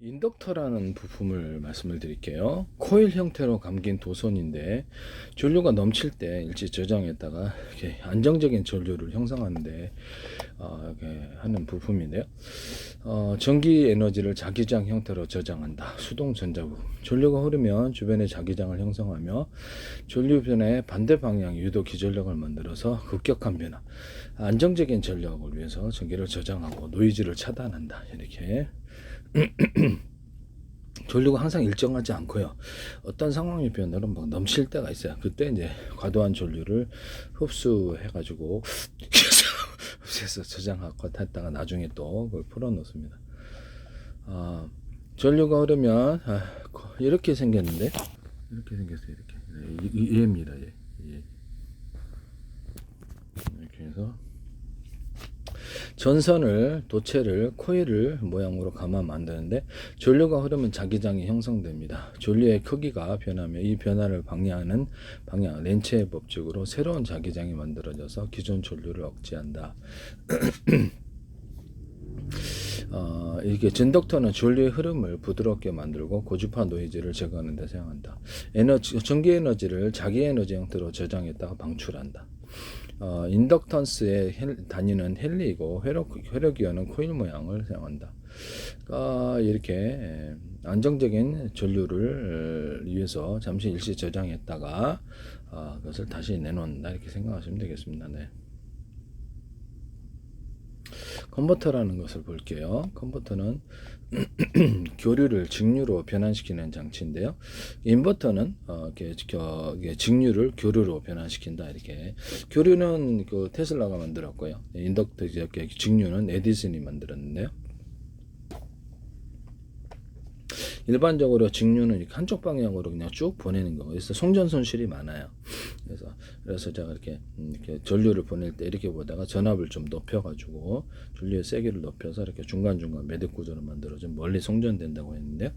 인덕터라는 부품을 말씀을 드릴게요. 코일 형태로 감긴 도선인데 전류가 넘칠 때 일찍 저장했다가 이렇게 안정적인 전류를 형성하는데 어, 이렇게 하는 부품인데요. 어, 전기 에너지를 자기장 형태로 저장한다. 수동 전자부품. 전류가 흐르면 주변에 자기장을 형성하며 전류변의 반대 방향 유도 기전력을 만들어서 급격한 변화, 안정적인 전력을 위해서 전기를 저장하고 노이즈를 차단한다. 이렇게 전류가 항상 일정하지 않고요. 어떤 상황이 변하면 막 넘칠 때가 있어요. 그때 이제 과도한 전류를 흡수해가지고 흡수해서 저장하고 했다가 나중에 또 그걸 풀어놓습니다. 아, 전류가 흐르면 아, 이렇게 생겼는데 이렇게 생겼어요. 이렇게 이- 이- 얘입니다. 얘. 얘. 이렇게 해서 전선을 도체를 코일을 모양으로 감아 만드는데 전류가 흐르면 자기장이 형성됩니다. 전류의 크기가 변하며 이 변화를 방해하는 방향 렌츠의 법칙으로 새로운 자기장이 만들어져서 기존 전류를 억제한다. 어, 이게 전덕터는 전류의 흐름을 부드럽게 만들고 고주파 노이즈를 제거하는 데 사용한다. 에너지, 전기 에너지를 자기 에너지 형태로 저장했다가 방출한다. 어, 인덕턴스의 헬, 단위는 헨리이고 회력, 회력이어는 코일 모양을 사용한다. 아, 이렇게 에, 안정적인 전류를 어, 위해서 잠시 일시 저장했다가 아, 그것을 다시 내놓는다 이렇게 생각하시면 되겠습니다. 네. 컨버터라는 것을 볼게요. 컨버터는 교류를 직류로 변환시키는 장치인데요. 인버터는 어, 직류를 교류로 변환시킨다 이렇게. 교류는 그 테슬라가 만들었고요. 인덕터 이렇게 직류는 에디슨이 만들었는데요. 일반적으로 직류는 이렇게 한쪽 방향으로 그냥 쭉 보내는 거. 그래서 송전 손실이 많아요. 그래서 그래서 제가 이렇게 음, 이렇게 전류를 보낼 때 이렇게 보다가 전압을 좀 높여가지고 전류의 세기를 높여서 이렇게 중간 중간 매듭 구조를 만들어 좀 멀리 송전된다고 했는데요.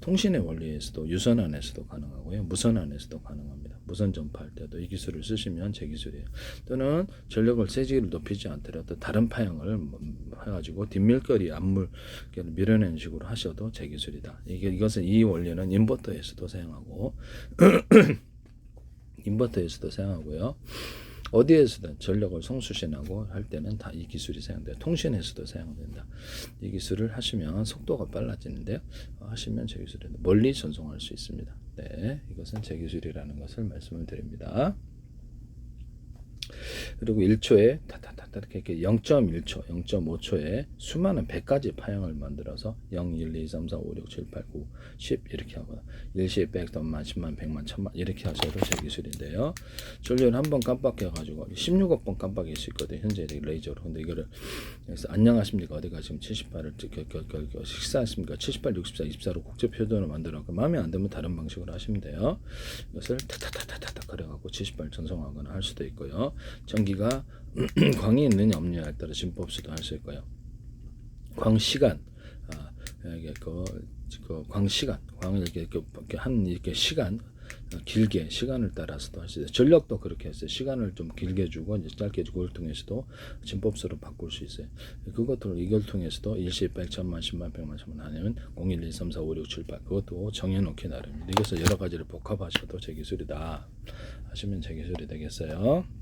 통신의 원리에서도 유선 안에서도 가능하고요, 무선 안에서도 가능합니다. 무선 전파할 때도 이 기술을 쓰시면 제 기술이에요. 또는 전력을 세기를 높이지 않더라도 다른 파형을 뭐 해가지고 뒷밀거리 앞물 밀어내는 식으로 하셔도 제 기술이다. 이게 이것은 이 원리는 인버터에서도 사용하고 인버터에서도 사용하고요. 어디에서든 전력을 송수신하고 할 때는 다 이 기술이 사용돼요. 통신에서도 사용된다. 이 기술을 하시면 속도가 빨라지는데요. 어, 하시면 제 기술은 멀리 전송할 수 있습니다. 네, 이것은 제 기술이라는 것을 말씀을 드립니다. 그리고 1초에 타타타타 이렇게 0.1초, 0.5초에 수많은 100가지 파형을 만들어서 0, 1, 2, 3, 4, 5, 6, 7, 8, 9, 10 이렇게 하거나 일시에 100, 만, 10만, 100만, 1000만 이렇게 하셔도 제 기술인데요. 전류는 한번 깜빡해가지고 16억 번 깜빡일 수 있거든요. 현재 레이저로. 근데 이거를 그래서 안녕하십니까 어디 가시면 78을 식사하십니까 78, 64, 24로 국제 표준을 만들어갖고 마음에 안 들면 다른 방식으로 하시면 돼요. 이것을 타타타타타타 그래갖고 78 전송하거나 할 수도 있고요. 전기가 광이 있느냐 없느냐에 따라 진법수도 할 수 있고요. 광 시간, 아, 이게 그, 그, 광 시간, 광을 이렇게, 이렇게, 한 이렇게 시간, 어, 길게 시간을 따라서도 할 수 있어요. 전력도 그렇게 했어요. 시간을 좀 길게 주고 이제 짧게 주고 그걸 통해서도 진법수로 바꿀 수 있어요. 그것도 이걸 통해서도 일시 100, 천만, 10만, 100만, 1000만 아니면 01, 2, 3, 4, 5, 6, 7, 8 그것도 정해놓기 나름입니다. 이것을 여러 가지를 복합하셔도 제 기술이다 하시면 제 기술이 되겠어요.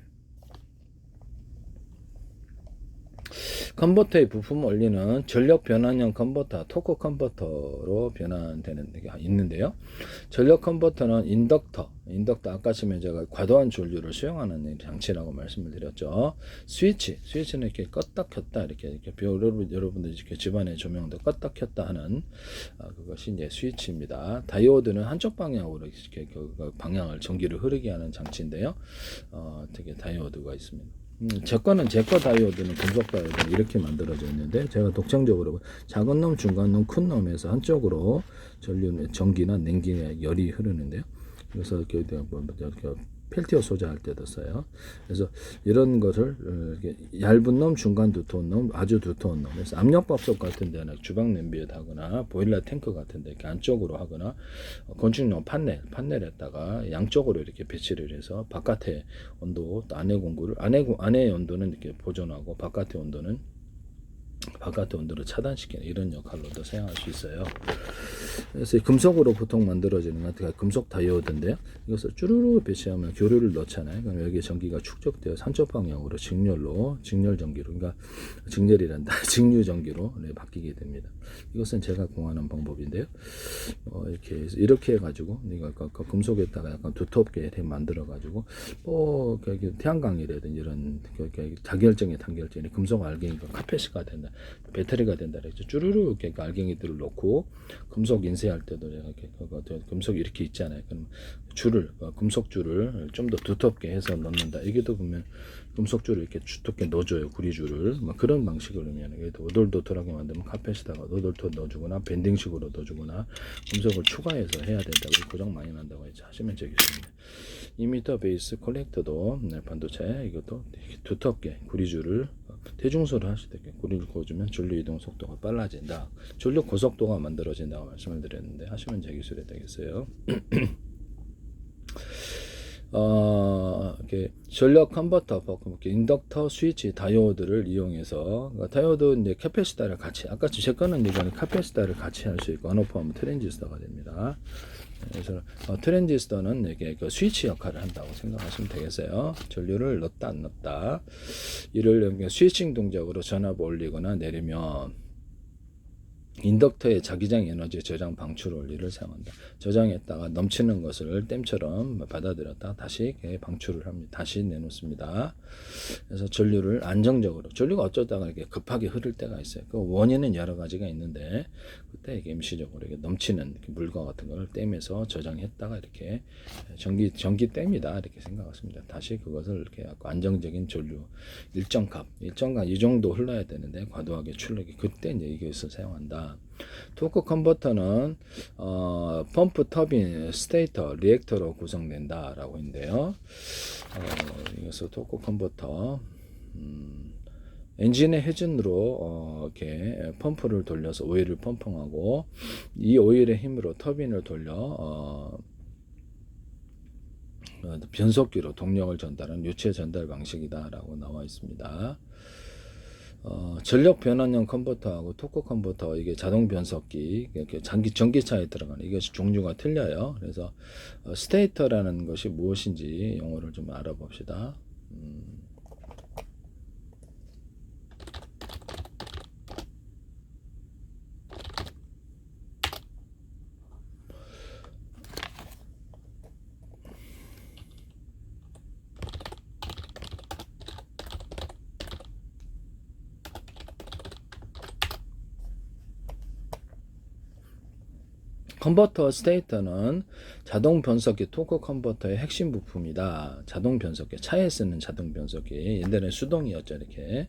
컨버터의 부품 원리는 전력 변환형 컨버터, 토크 컨버터로 변환되는 게 있는데요. 전력 컨버터는 인덕터, 인덕터 아까 처음에 제가 과도한 전류를 수용하는 장치라고 말씀을 드렸죠. 스위치, 스위치는 이렇게 껐다 켰다 이렇게 이렇게 여러분 여러분들 이렇게 집안의 조명도 껐다 켰다 하는 아, 그것이 이제 스위치입니다. 다이오드는 한쪽 방향으로 이렇게 그- 그 방향을 전기를 흐르게 하는 장치인데요. 어, 되게 다이오드가 있습니다. 음, 제 거는 제 거 다이오드는 금속 다이오드 이렇게 만들어져 있는데 제가 독창적으로 작은 놈, 중간 놈, 큰 놈에서 한쪽으로 전류, 전기나 냉기나 열이 흐르는데요. 그래서 이렇게 뭐 이렇게 펠티어 소자 할 때도 써요. 그래서 이런 것을 어, 얇은 놈, 중간 두터운 놈, 아주 두터운 놈. 그래서 압력밥솥 같은 데는 주방 냄비에 다거나 보일러 탱크 같은 데 이렇게 안쪽으로 하거나 어, 건축용 판넬, 판넬에다가 양쪽으로 이렇게 배치를 해서 바깥에 온도, 또 안의 공구를 공- 안의 온도는 이렇게 보존하고 바깥의 온도는 바깥의 온도를 차단시키는 이런 역할로도 사용할 수 있어요. 그래서 이 금속으로 보통 만들어지는 것가 금속 다이오드인데요. 이것을 쭈루루 배치하면 교류를 넣잖아요. 그럼 여기에 전기가 축적되어 산쪽 방향으로 직렬로 직렬 전기로 그러니까 직렬이란다 직류 전기로 네, 바뀌게 됩니다. 이것은 제가 공하는 방법인데요. 어, 이렇게 이렇게 해가지고 이거 그- 그 금속에다가 약간 두텁게 이렇게 만들어가지고 뭐 그, 태양광이라든지 이런 그, 그, 다결정의 단결정이 금속 알갱이가 카페시가 된다, 배터리가 된다 그랬죠. 쭈루루 이렇게 알갱이들을 넣고 금속 인쇄할 때도 이렇게 그거 저 금속 이렇게 있잖아요. 그럼 줄을 어, 금속 줄을 좀 더 두텁게 해서 넣는다. 이게도 보면 금속 줄을 이렇게 두텁게 넣어줘요. 구리 줄을 막 그런 방식으로 하면 이게 더 오돌도돌하게 만들면 카펫에다가 오돌도 넣어주거나 밴딩식으로 넣어주거나 금속을 추가해서 해야 된다. 고 고장 많이 난다고. 하시면 되겠습니다. 2m 베이스 콜렉터도 네, 반도체 이것도 두텁게 구리줄을 어, 대중소를 하실 때 구리를 그어주면 전류 이동 속도가 빨라진다. 전류 고속도가 만들어진다고 말씀을 드렸는데 하시면 제 기술이 되겠어요. 어, 이렇게 전력 컨버터, 인덕터, 스위치, 다이오드를 이용해서 그러니까 다이오드 이제 캐패시터를 같이 아까 제 거는 이거는 캐패시터를 같이 할 수 있고 언오프하면 트랜지스터가 됩니다. 그래서 어, 트랜지스터는 이게 그 스위치 역할을 한다고 생각하시면 되겠어요. 전류를 넣다 안 넣다 이를 스위칭 동작으로 전압을 올리거나 내리면 인덕터의 자기장 에너지 저장 방출 원리를 사용한다. 저장했다가 넘치는 것을 댐처럼 받아들였다 다시 방출을 합니다. 다시 내놓습니다. 그래서 전류를 안정적으로 전류가 어쩌다가 이렇게 급하게 흐를 때가 있어요. 그 원인은 여러 가지가 있는데 그때 이게 임시적으로 이렇게 넘치는 물과 같은 걸 댐에서 저장했다가 이렇게 전기 전기 댐이다 이렇게 생각하십니다. 다시 그것을 이렇게 안정적인 전류 일정 값 일정 값이 정도 흘러야 되는데 과도하게 출력이 그때 이제 이것을 사용한다. 토크 컨버터는 어, 펌프, 터빈, 스테이터, 리액터로 구성된다라고 있는데요. 어, 이것을 토크 컨버터 음, 엔진의 회전으로 어, 이렇게 펌프를 돌려서 오일을 펌핑하고 이 오일의 힘으로 터빈을 돌려 어, 어, 변속기로 동력을 전달하는 유체 전달 방식이다라고 나와 있습니다. 어, 전력 변환형 컨버터하고 토크 컨버터 이게 자동 변속기 이렇게 전기 전기차에 들어가는 이것이 종류가 틀려요. 그래서 어, 스테이터라는 것이 무엇인지 용어를 좀 알아봅시다. 음, 컨버터 스테이터는 자동 변속기 토크 컨버터의 핵심 부품이다. 자동 변속기 차에 쓰는 자동 변속기 옛날에 수동이었죠 이렇게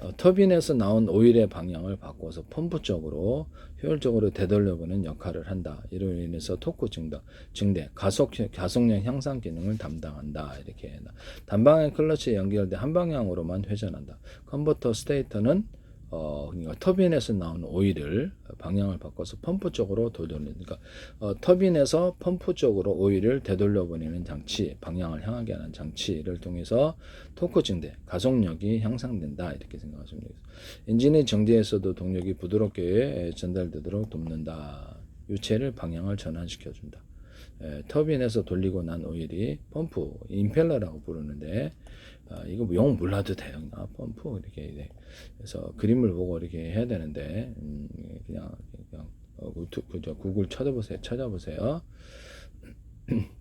어, 터빈에서 나온 오일의 방향을 바꿔서 펌프 쪽으로 효율적으로 되돌려보는 역할을 한다. 이로 인해서 토크 증대, 증대 가속 가속량 향상 기능을 담당한다. 이렇게 단방향 클러치에 연결돼 한 방향으로만 회전한다. 컨버터 스테이터는 어, 그러니까 터빈에서 나오는 오일을 방향을 바꿔서 펌프 쪽으로 되돌리는, 그러니까 어, 터빈에서 펌프 쪽으로 오일을 되돌려 보내는 장치, 방향을 향하게 하는 장치를 통해서 토크 증대, 가속력이 향상된다 이렇게 생각하시면 되겠습니다. 엔진의 정지에서도 동력이 부드럽게 전달되도록 돕는다. 유체를 방향을 전환시켜 준다. 에, 터빈에서 돌리고 난 오일이 펌프, 임펠러라고 부르는데 아, 이거 뭐영 몰라도 돼요. 아, 펌프 이렇게 돼. 그래서 그림을 보고 이렇게 해야 되는데 음, 그냥 그냥 어, 우투, 그저 구글 찾아보세요. 찾아보세요.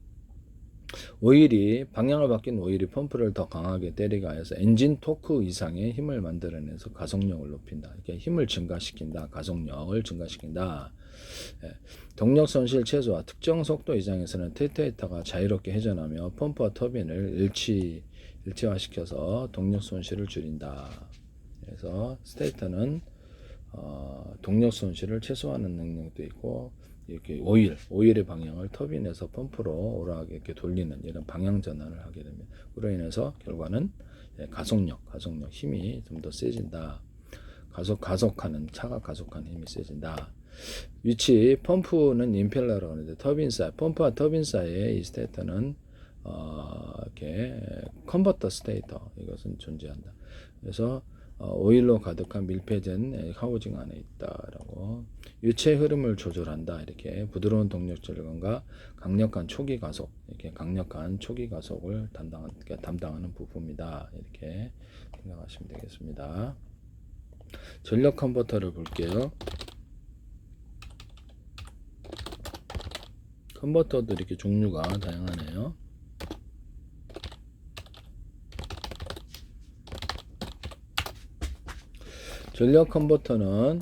오일이 방향을 바뀐 오일이 펌프를 더 강하게 때리가 해서 엔진 토크 이상의 힘을 만들어내서 가속력을 높인다. 이렇게 힘을 증가시킨다. 가속력을 증가시킨다. 예, 동력 손실 최소화 특정 속도 이상에서는 테이터가 자유롭게 회전하며 펌프와 터빈을 일치 일체화시켜서 동력 손실을 줄인다. 그래서 스테이터는 어, 동력 손실을 최소화하는 능력도 있고 이렇게 오일, 오일의 방향을 터빈에서 펌프로 오락하게 이렇게 돌리는 이런 방향 전환을 하게 됩니다. 그로 인해서 결과는 예, 가속력, 가속력 힘이 좀 더 세진다. 가속 가속하는 차가 가속하는 힘이 세진다. 위치 펌프는 임펠러라고 하는데 터빈 사이 펌프와 터빈 사이에 이 스테이터는 어, 이렇게 컨버터 스테이터 이것은 존재한다. 그래서 어, 오일로 가득한 밀폐된 하우징 안에 있다라고 유체 흐름을 조절한다 이렇게 부드러운 동력 절감과 강력한 초기 가속 이렇게 강력한 초기 가속을 담당 담당하는 부품이다 이렇게 생각하시면 되겠습니다. 전력 컨버터를 볼게요. 컨버터도 이렇게 종류가 다양하네요. 전력 컨버터는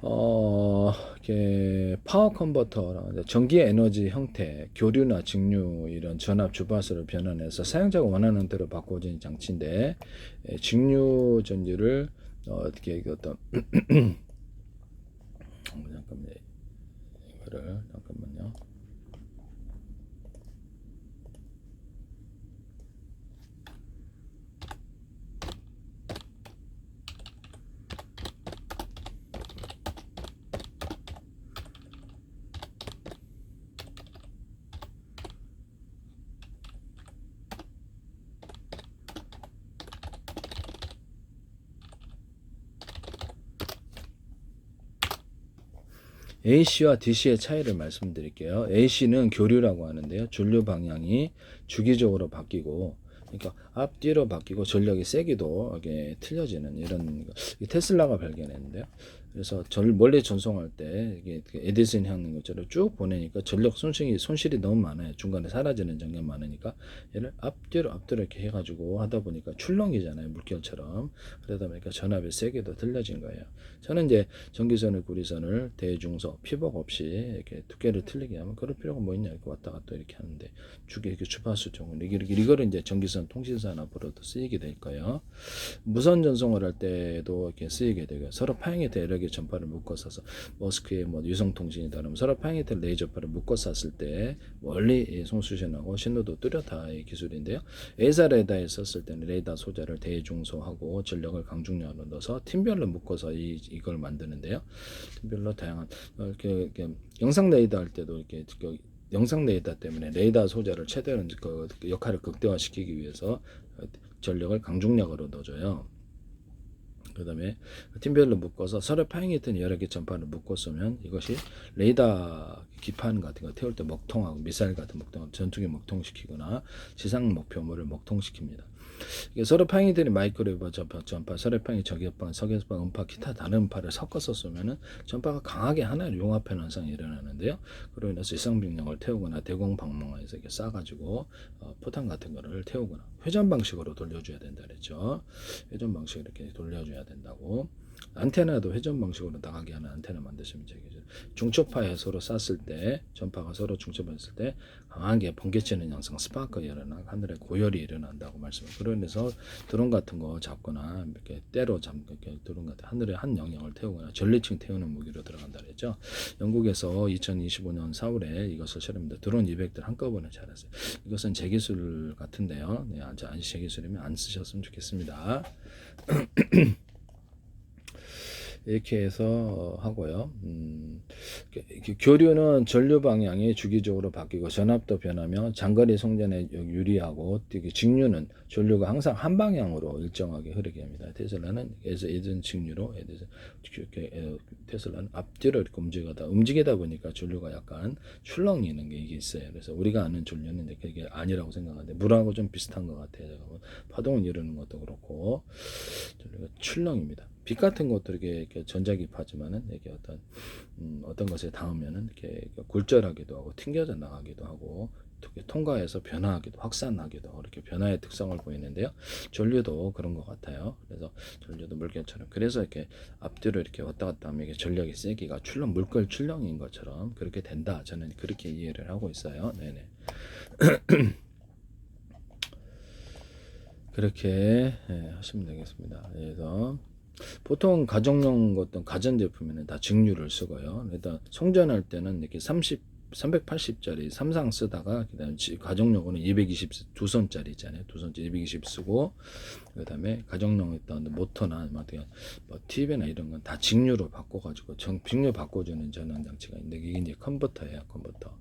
어 이렇게 파워 컨버터랑 이제 전기 에너지 형태, 교류나 직류 이런 전압 주파수를 변환해서 사용자가 원하는 대로 바꿔주는 장치인데 예, 직류 전지를 어, 이게 어떤 잠깐만 이거를 잠깐만요. AC와 DC의 차이를 말씀드릴게요. AC는 교류라고 하는데요. 전류 방향이 주기적으로 바뀌고, 그러니까 앞뒤로 바뀌고 전력이 세기도 이게 틀려지는 이런 테슬라가 발견했는데요. 그래서 절 멀리 전송할 때 이게 그 에디슨 향는 것처럼 쭉 보내니까 전력 손실이 손실이 너무 많아요. 중간에 사라지는 전력 많으니까 얘를 앞뒤로 앞뒤로 이렇게 해가지고 하다 보니까 출렁이잖아요. 물결처럼 그러다 보니까 전압이 세게도 틀려진 거예요. 저는 이제 전기선을 구리선을 대중소 피복 없이 이렇게 두께를 틀리게 하면 그럴 필요가 뭐 있냐 이렇게 왔다 갔다 이렇게 하는데 주게 이렇게 주파수 이게 이거를 이제 전기선 통신선 앞으로도 쓰이게 될 거예요. 무선 전송을 할 때도 이렇게 쓰이게 되고요. 서로 파행이테 여러 개 전파를 묶어 써서 머스크의 뭐 유성 통신이 다르면 서로 파행이테 레이저파를 묶어 쐈을 때 멀리 송수신하고 신호도 뚜렷한 기술인데요. 에사 레다에 썼을 때는 레이더 소자를 대중소하고 전력을 강중량으로 넣어서 팀별로 묶어서 이, 이걸 만드는데요. 팀별로 다양한 어, 이렇게, 이렇게 영상 레이더 할 때도 이렇게 그 영상 레이더 때문에 레이더 소자를 최대한 그 역할을 극대화시키기 위해서 전력을 강중력으로 넣어줘요. 그 다음에 팀별로 묶어서 서로 파행했던 여러 개 전파를 묶어 쏘면 이것이 레이더 기판 같은 거 태울 때 먹통하고 미사일 같은 먹통, 전투기 먹통시키거나 지상 목표물을 먹통시킵니다. 파행이들이 마이크로웨이브 전파, 전파, 서로 파행이 저격파, 석유파, 음파, 기타 다른 음파를 섞어서 쏘면은 전파가 강하게 하나를 융합하는 현상이 일어나는데요. 그로 인해서 이상병력을 태우거나 대공 방망에서 이렇게 쏴가지고 어, 포탄 같은 거를 태우거나 회전 방식으로 돌려줘야 된다 그랬죠. 회전 방식으로 이렇게 돌려줘야 된다고. 안테나도 회전 방식으로 나가게 하는 안테나 만드시면 되겠죠. 중초파에 서로 쐈을 때 전파가 서로 중첩했을 때 강하게 번개치는 양상 스파크 일어나 하늘에 고열이 일어난다고 말씀을 그러면서 드론 같은 거 잡거나 이렇게 때로 잡 이렇게 드론 같은 하늘에 한 영역을 태우거나 전리층 태우는 무기로 들어간다 그랬죠. 영국에서 2025년 4월에 이것을 실험합니다. 드론 200들 한꺼번에 잘했어요. 이것은 제 기술 같은데요. 네, 안, 제 기술이면 안 쓰셨으면 좋겠습니다. 이렇게 해서 하고요. 음, 이렇게 교류는 전류 방향이 주기적으로 바뀌고 전압도 변하며 장거리 송전에 유리하고 직류는 전류가 항상 한 방향으로 일정하게 흐르게 합니다. 테슬라는 에서 예전 직류로 테슬라는 앞뒤로 이렇게 움직이다 움직이다 보니까 전류가 약간 출렁이는 게 이게 있어요. 그래서 우리가 아는 전류는 그게 아니라고 생각하는데 물하고 좀 비슷한 것 같아요. 파동을 이루는 것도 그렇고 출렁입니다. 빛 같은 것도 이렇게, 이렇게 전자기파지만은 이게 어떤 음, 어떤 것에 닿으면은 이렇게 굴절하기도 하고 튕겨져 나가기도 하고 특히 통과해서 변화하기도 확산하기도 이렇게 변화의 특성을 보이는데요. 전류도 그런 것 같아요. 그래서 전류도 물결처럼 그래서 이렇게 앞뒤로 이렇게 왔다 갔다 하면 이게 전력이 세기가 출렁 물결 출렁인 것처럼 그렇게 된다. 저는 그렇게 이해를 하고 있어요. 네네. 그렇게 예, 하시면 되겠습니다. 그래서 보통 가정용 어떤 가전제품에는 다 직류를 쓰고요. 일단 송전할 때는 이렇게 30, 380짜리 삼상 쓰다가 그다음 가정용으로는 220두 선짜리 있잖아요. 두 선짜리 220 쓰고 그다음에 가정용 있던 모터나 뭐 TV나 이런 건 다 직류로 바꿔 가지고 정, 직류 바꿔 주는 전원 장치가 있는데 이게 이제 컨버터예요. 컨버터.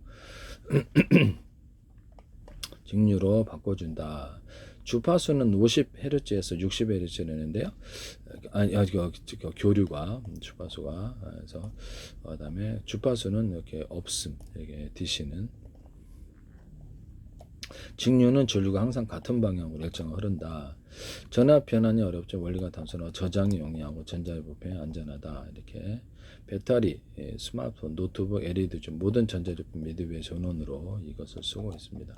직류로 바꿔 준다. 주파수는 50Hz에서 60Hz라는데요. 아니, 아니 그, 그 교류가 주파수가 그래서 그다음에 주파수는 이렇게 없음. 이게 DC는 직류는 전류가 항상 같은 방향으로 일정을 흐른다. 전압 변환이 어렵죠. 원리가 단순하고 저장이 용이하고 전자의 부품이 안전하다. 이렇게 배터리, 예, 스마트폰, 노트북, LED 등 모든 전자제품 미드웨이 전원으로 이것을 쓰고 있습니다.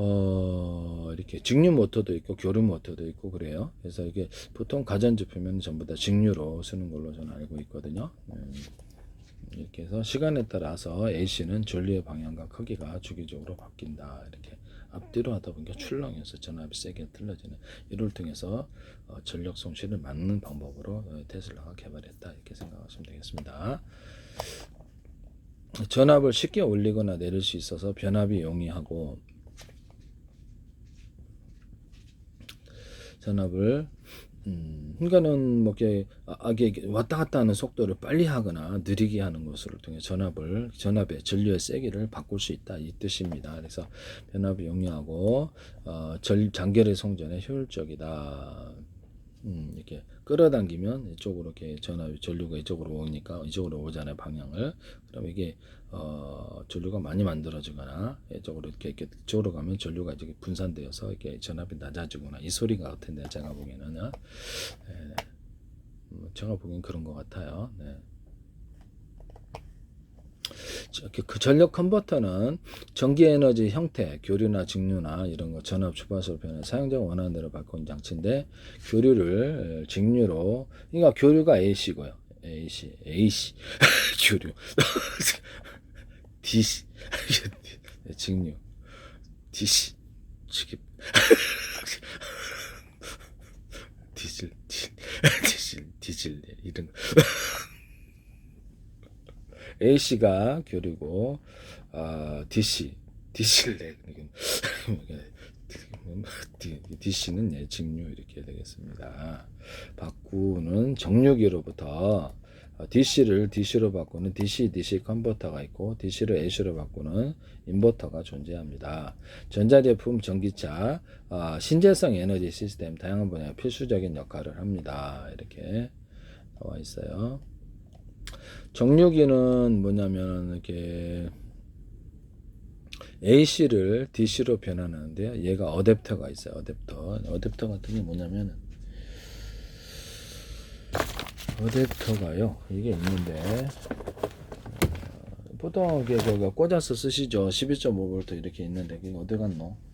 어, 이렇게 직류 모터도 있고 교류 모터도 있고 그래요. 그래서 이게 보통 가전제품은 전부 다 직류로 쓰는 걸로 저는 알고 있거든요. 음, 이렇게 해서 시간에 따라서 AC는 전류의 방향과 크기가 주기적으로 바뀐다. 이렇게 앞뒤로 하다 보니까 출렁해서 전압이 세게 틀어지는 이를 통해서 어, 전력 손실을 막는 방법으로 어, 테슬라가 개발했다. 이렇게 생각하시면 되겠습니다. 전압을 쉽게 올리거나 내릴 수 있어서 변압이 용이하고 전압을 음, 그러니까는 뭐 이렇게 아, 아, 왔다 갔다 하는 속도를 빨리 하거나 느리게 하는 것을 통해 전압을 전압의 전류의 세기를 바꿀 수 있다 이 뜻입니다. 그래서 변압이 용이하고 어, 절 장결의 송전에 효율적이다. 음, 이렇게 끌어당기면 이쪽으로 이렇게 전압이 전류가 이쪽으로 오니까 이쪽으로 오잖아요 방향을. 그럼 이게 어, 전류가 많이 만들어지거나 이쪽으로 이렇게, 이렇게 이쪽으로 가면 전류가 이렇게 분산되어서 이렇게 전압이 낮아지거나 이 소리가 같은데 제가 보기에는 네. 음, 제가 보기엔 그런 것 같아요. 네. 그 전력 컨버터는 전기 에너지 형태, 교류나 직류나 이런 거 전압 주파수로 변해 사용자가 원하는 대로 바꾸는 장치인데 교류를 직류로 그러니까 교류가 AC고요. AC, AC 교류. DC 직류. DC 직입. 디젤 디젤 디젤 이런 거. AC가 교류고 아, DC DC를 DC는 예, 직류 이렇게 되겠습니다. 바꾸는 정류기로부터 DC를 DC로 바꾸는 DC DC 컨버터가 있고 DC를 AC로 바꾸는 인버터가 존재합니다. 전자제품, 전기차, 아, 신재생 에너지 시스템 다양한 분야에 필수적인 역할을 합니다. 이렇게 나와 있어요. 정류기는 뭐냐면 이렇게 AC를 DC로 변환하는데요. 얘가 어댑터가 있어요. 어댑터. 어댑터 같은 게 뭐냐면 어댑터가요. 이게 있는데 어, 보통 이게 꽂아서 쓰시죠. 12.5V 이렇게 있는데 이게 어디 갔노?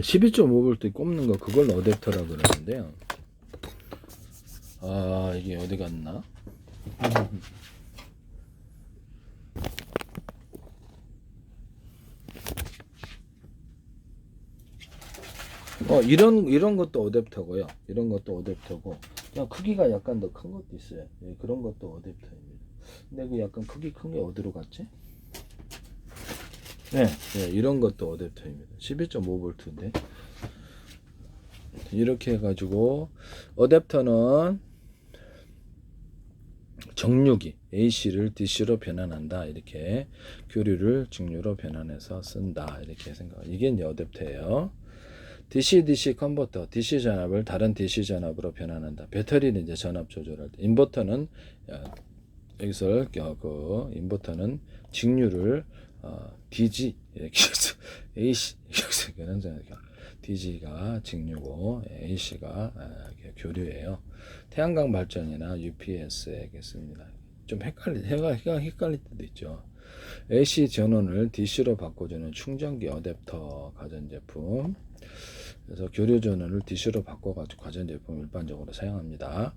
12.5V 꼽는 거 그걸 어댑터라 그러는데요. 아 이게 어디 갔나? 어 이런 이런 것도 어댑터고요. 이런 것도 어댑터고 그냥 크기가 약간 더 큰 것도 있어요. 예, 그런 것도 어댑터입니다. 근데 그 약간 크기 큰 게 어디로 갔지? 네, 네, 이런 것도 어댑터입니다. 11.5V인데 이렇게 해가지고 어댑터는 정류기 AC를 DC로 변환한다 이렇게 교류를 직류로 변환해서 쓴다 이렇게 생각. 이게 이제 어댑터예요. DC DC 컨버터 DC 전압을 다른 DC 전압으로 변환한다. 배터리는 이제 전압 조절할 때 인버터는 어, 여기서 그 인버터는 직류를 어, DG 이렇게 해서 AC 이렇게 그런 생각이요. DG가 직류고 AC가 아, 교류예요. 태양광 발전이나 UPS겠습니다. 좀 헷갈리 해가 헷갈릴 때도 있죠. AC 전원을 DC로 바꿔주는 충전기 어댑터 가전제품. 그래서 교류 전원을 DC로 바꿔가지고 가전 제품 일반적으로 사용합니다.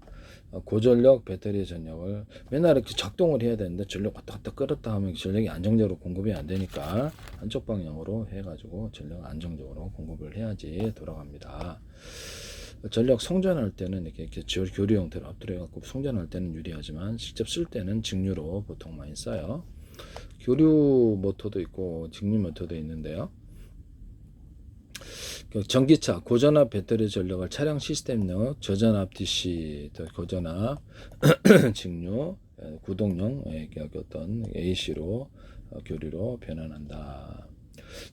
어, 고전력 배터리 전력을 맨날 이렇게 작동을 해야 되는데 전력 왔다 갔다 끌었다 하면 전력이 안정적으로 공급이 안 되니까 한쪽 방향으로 해가지고 전력 안정적으로 공급을 해야지 돌아갑니다. 전력 송전할 때는 이렇게, 이렇게 교류 형태로 압도해 갖고 송전할 때는 유리하지만 직접 쓸 때는 직류로 보통 많이 써요. 교류 모터도 있고 직류 모터도 있는데요. 그 전기차 고전압 배터리 전력을 차량 시스템용 저전압 DC 또 고전압 직류 에, 구동용 에, 그 어떤 AC로 어, 교류로 변환한다.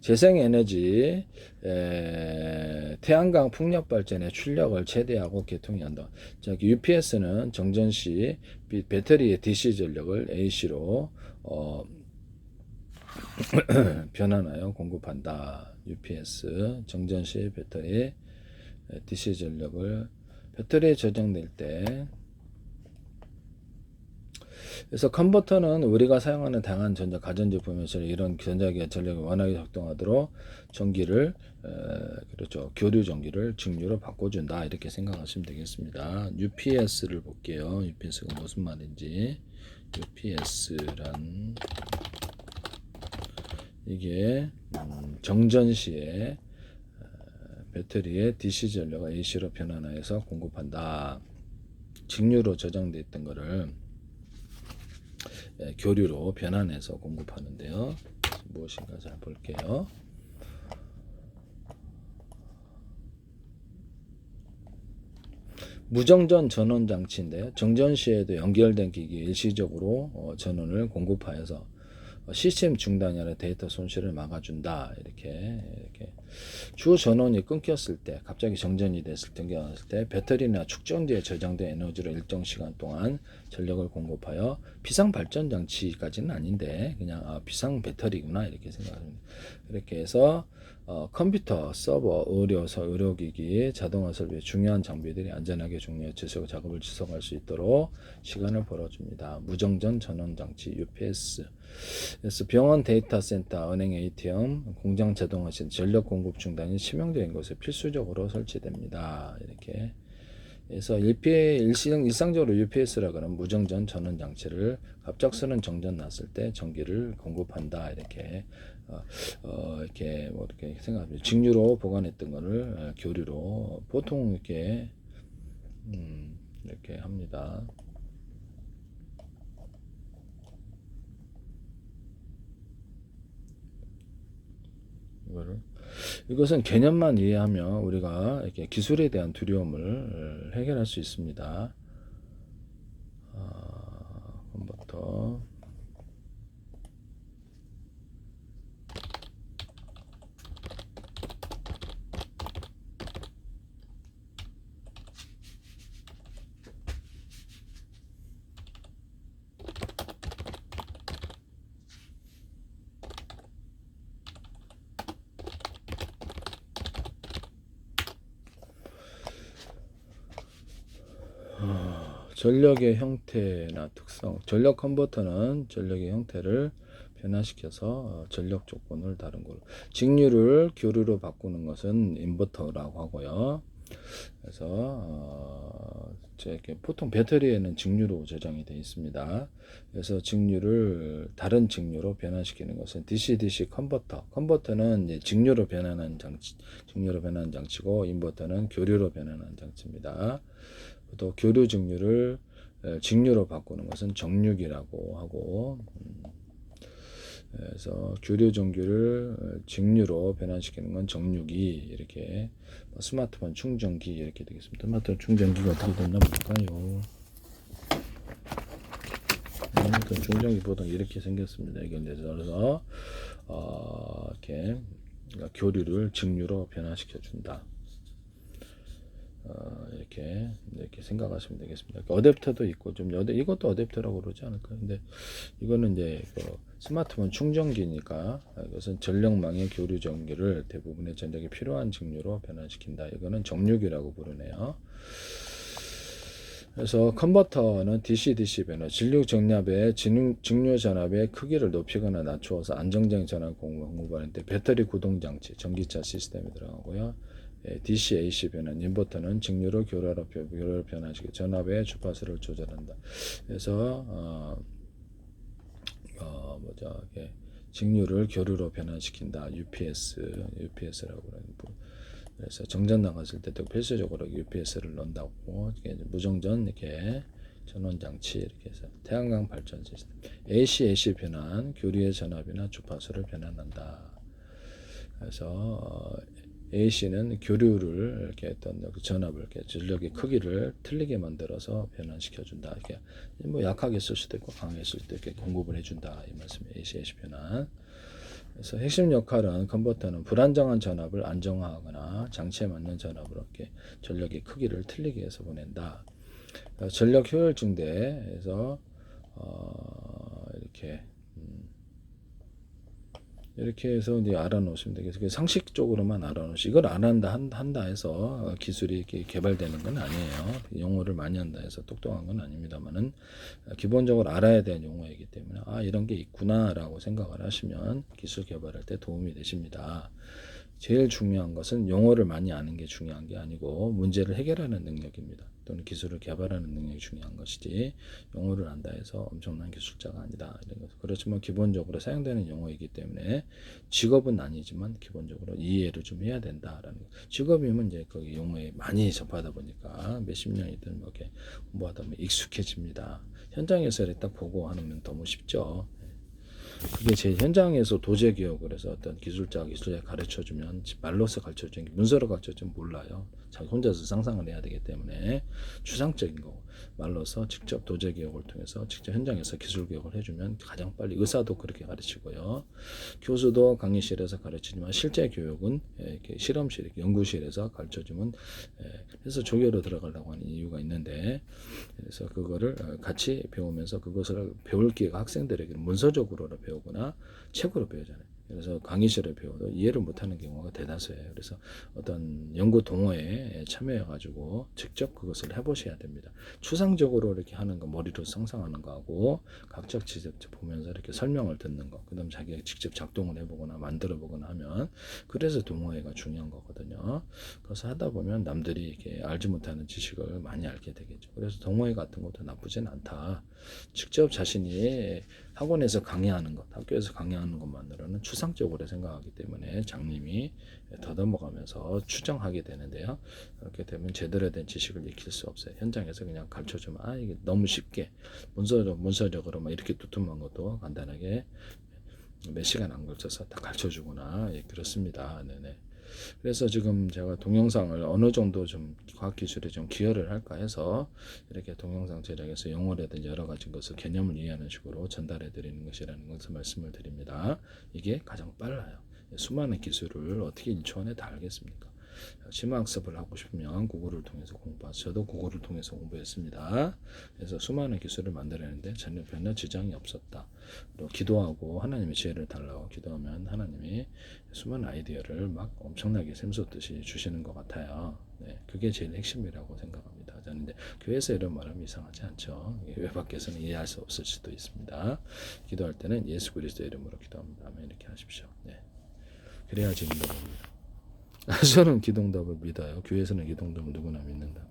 재생에너지 에, 태양광 풍력 발전의 출력을 최대하고 개통한다. 자, UPS는 정전시 비- 배터리의 DC 전력을 AC로 어, 변환하여 공급한다. UPS 정전시 배터리 DC 전력을 배터리에 저장될 때 그래서 컨버터는 우리가 사용하는 다양한 전자 가전제품에서 이런 전자기의 전력이 원활하게 작동하도록 전기를 에, 그렇죠 교류 전기를 직류로 바꿔준다 이렇게 생각하시면 되겠습니다. UPS를 볼게요. UPS가 무슨 말인지 UPS란 이게 음, 정전 시에 어, 배터리의 DC 전력을 AC로 변환하여서 공급한다. 직류로 저장돼 있던 거를 예, 교류로 변환해서 공급하는데요. 무엇인가 잘 볼게요. 무정전 전원 장치인데요. 정전 시에도 연결된 기기에 일시적으로 어, 전원을 공급하여서 어, 시스템 중단이 아니라 데이터 손실을 막아준다. 이렇게 이렇게 주 전원이 끊겼을 때, 갑자기 정전이 됐을 때, 끊겼을 때 배터리나 축전기에 저장된 에너지로 일정 시간 동안 전력을 공급하여 비상 발전 장치까지는 아닌데 그냥 아, 비상 배터리구나 이렇게 생각합니다. 이렇게 해서 어, 컴퓨터, 서버, 의료서, 의료기기, 자동화 설비 중요한 장비들이 안전하게 중요 지속 작업을 지속할 수 있도록 시간을 벌어줍니다. 무정전 전원 장치 UPS. 그래서 병원 데이터 센터, 은행 ATM, 공장 자동화 시 전력 공급 중단이 치명적인 곳에 필수적으로 설치됩니다. 이렇게 그래서 일피 일상 일상적으로 UPS라고 하는 무정전 전원 장치를 갑작스런 정전 났을 때 전기를 공급한다 이렇게 어, 어, 이렇게 뭐 이렇게 생각합니다. 직류로 보관했던 거를 어, 교류로 보통 이렇게 음, 이렇게 합니다. 이거를 이것은 개념만 이해하면 우리가 이렇게 기술에 대한 두려움을 해결할 수 있습니다. 아, 컴부터 전력의 형태나 특성, 전력 컨버터는 전력의 형태를 변화시켜서 어, 전력 조건을 다른 걸로 직류를 교류로 바꾸는 것은 인버터라고 하고요. 그래서 어, 보통 배터리에는 직류로 저장이 되어 있습니다. 그래서 직류를 다른 직류로 변환시키는 것은 DC-DC 컨버터. 컨버터는 이제 직류로 변환하는 장치, 직류로 변환하는 장치고 인버터는 교류로 변환하는 장치입니다. 또 교류 직류를 에, 직류로 바꾸는 것은 정류기라고 하고 음, 그래서 교류 어, 직류로 변환시키는 건 정류기 이렇게 뭐 스마트폰 충전기 이렇게 되겠습니다. 스마트폰 충전기가 어떻게 됐나 볼까요? 스마트폰 충전기 보통 이렇게 생겼습니다. 그래서 어, 이렇게 교류를 직류로 변화시켜 준다. 어, 이렇게 이렇게 생각하시면 되겠습니다. 그러니까 어댑터도 있고 좀 어댑 이것도 어댑터라고 그러지 않을까요? 근데 이거는 이제 그 스마트폰 충전기니까 이것은 전력망의 교류 전기를 대부분의 전력이 필요한 직류로 변환시킨다. 이거는 정류기라고 부르네요. 그래서 컨버터는 DC-DC 변화, 진류 진유, 직류 전압의 크기를 높이거나 낮추어서 안정적인 전압 공급하는 데 배터리 구동 장치, 전기차 시스템이 들어가고요. 예, DC-AC 변환, 인버터는 직류로 교류로, 변환시켜 전압의 주파수를 조절한다. 그래서 어, 어 뭐죠, 이게 직류를 교류로 변환시킨다. UPS, UPS라고 그러는 부- 그래서 정전 나갔을 때도 필수적으로 UPS를 넣는다고 이제 무정전 이렇게 전원 장치 이렇게 해서 태양광 발전 시스템 AC AC 변환 교류의 전압이나 주파수를 변환한다. 그래서 어, AC는 교류를 이렇게 어떤 그 전압을 이렇게 전력의 크기를 틀리게 만들어서 변환시켜 준다. 이렇게 뭐 약하게 쓸 수도 있고 강하게 쓸 수도 있게 공급을 해준다 이 말씀이 AC AC 변환. 그래서 핵심 역할은 컨버터는 불안정한 전압을 안정화하거나 장치에 맞는 전압으로 이렇게 전력의 크기를 틀리게 해서 보낸다. 어, 전력 효율 증대에서 어, 이렇게 음, 이렇게 해서 이제 알아놓으시면 되겠어요. 상식적으로만 알아놓으시. 이걸 안 한다 한, 한다 해서 기술이 개발되는 건 아니에요. 용어를 많이 한다 해서 똑똑한 건 아닙니다만은 기본적으로 알아야 되는 용어이기 때문에 아 이런 게 있구나라고 생각을 하시면 기술 개발할 때 도움이 되십니다. 제일 중요한 것은 용어를 많이 아는 게 중요한 게 아니고 문제를 해결하는 능력입니다. 또는 기술을 개발하는 능력이 중요한 것이지 용어를 안다 해서 엄청난 기술자가 아니다 이런 것. 그렇지만 기본적으로 사용되는 용어이기 때문에 직업은 아니지만 기본적으로 이해를 좀 해야 된다라는 것. 직업이면 이제 거기 용어에 많이 접하다 보니까 몇십 년이든 뭐 이렇게 공부하다 보면 익숙해집니다. 현장에서 이렇게 딱 보고 하면 너무 쉽죠. 그게 제 현장에서 도제 교육을 해서 어떤 기술자 기술자 가르쳐 주면 말로서 가르쳐 주는 게 문서로 가르쳐 주면 몰라요. 자기 혼자서 상상을 해야 되기 때문에 추상적인 거 말로서 직접 도제 교육을 통해서 직접 현장에서 기술 교육을 해주면 가장 빨리 의사도 그렇게 가르치고요. 교수도 강의실에서 가르치지만 실제 교육은 예, 이렇게 실험실, 연구실에서 가르쳐 주면 예, 그래서 조교로 들어가려고 하는 이유가 있는데 그래서 그거를 어, 같이 배우면서 그것을 배울 기회가 학생들에게 문서적으로 배우거나 책으로 배우잖아요. 그래서 강의실에 배워도 이해를 못하는 경우가 대다수예요. 그래서 어떤 연구 동호회에 참여해 가지고 직접 그것을 해보셔야 됩니다. 추상적으로 이렇게 하는 거 머리로 상상하는 거하고 각자 직접 보면서 이렇게 설명을 듣는 거, 그 다음 자기가 직접 작동을 해보거나 만들어 보거나 하면 그래서 동호회가 중요한 거거든요. 그래서 하다 보면 남들이 이렇게 알지 못하는 지식을 많이 알게 되겠죠. 그래서 동호회 같은 것도 나쁘진 않다. 직접 자신이 학원에서 강의하는 것, 학교에서 강의하는 것만으로는 추상적으로 생각하기 때문에 장님이 더듬어가면서 추정하게 되는데요. 그렇게 되면 제대로 된 지식을 익힐 수 없어요. 현장에서 그냥 가르쳐주면 아 이게 너무 쉽게 문서적 문서적으로 막 이렇게 두툼한 것도 간단하게 몇 시간 안 걸쳐서 다 가르쳐주구나 예, 그렇습니다. 네네. 그래서 지금 제가 동영상을 어느 정도 좀 과학기술에 좀 기여를 할까 해서 이렇게 동영상 제작해서 용어라든지 여러 가지 것을 개념을 이해하는 식으로 전달해 드리는 것이라는 것을 말씀을 드립니다. 이게 가장 빨라요. 수많은 기술을 어떻게 1초 안에 다 알겠습니까? 심화 학습을 하고 싶으면 구글을 통해서 공부하죠. 저도 구글을 통해서 공부했습니다. 그래서 수많은 기술을 만들어내는데 전혀 변화 지장이 없었다. 그리고 기도하고 하나님의 지혜를 달라고 기도하면 하나님이 수많은 아이디어를 막 엄청나게 샘솟듯이 주시는 것 같아요. 네, 그게 제일 핵심이라고 생각합니다. 저는 근데 교회에서 이런 말하면 이상하지 않죠. 외 밖에서는 이해할 수 없을 수도 있습니다. 기도할 때는 예수 그리스도 이름으로 기도합니다. 아멘 이렇게 하십시오. 네. 그래야 진동합니다. 저는 기동답을 믿어요. 교회에서는 기동답을 누구나 믿는다.